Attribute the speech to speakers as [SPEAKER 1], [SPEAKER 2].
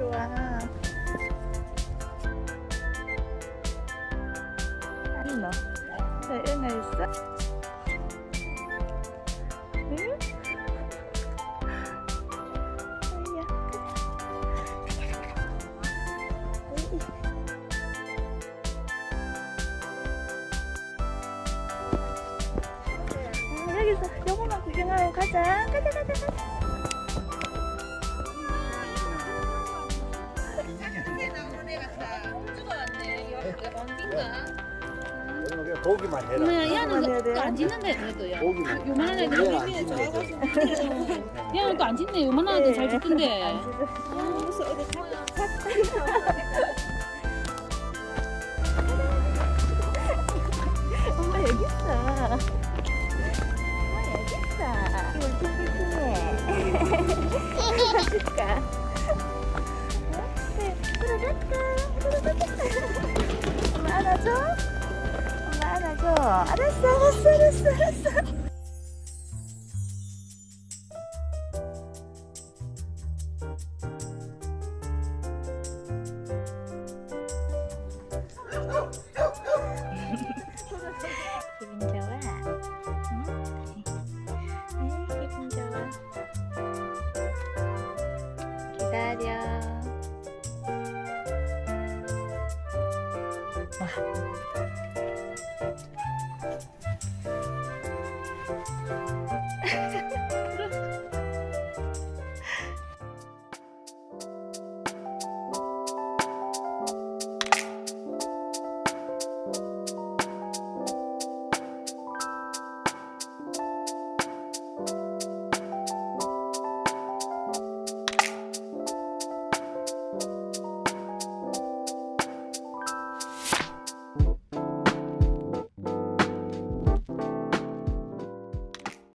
[SPEAKER 1] 좋아. 너, 왜 응했어? 응? 여기서 요거만 구경하고 가자. 가자, 가자, 가자.
[SPEAKER 2] 보기만 해라.
[SPEAKER 1] 해야
[SPEAKER 3] 얘는
[SPEAKER 1] 돼요?
[SPEAKER 3] 또안 짖는데 그래도요.
[SPEAKER 2] 보기만.
[SPEAKER 3] 요만한 애들
[SPEAKER 2] 얘는 안 짖네.
[SPEAKER 3] 얘는 또안 짖네. 요만한 애들 잘 짖던데.
[SPEAKER 1] 안 짖어. 엄마 여기 있어. 엄마 여기 있어. 가줄까? 어? 네, 들어갈까? 들어갈까? 엄마 안아줘? 알았어, 알았어, 알았어, 알았어. 기분 좋아. 응? 에이, 기분 좋아. 기다려. 와,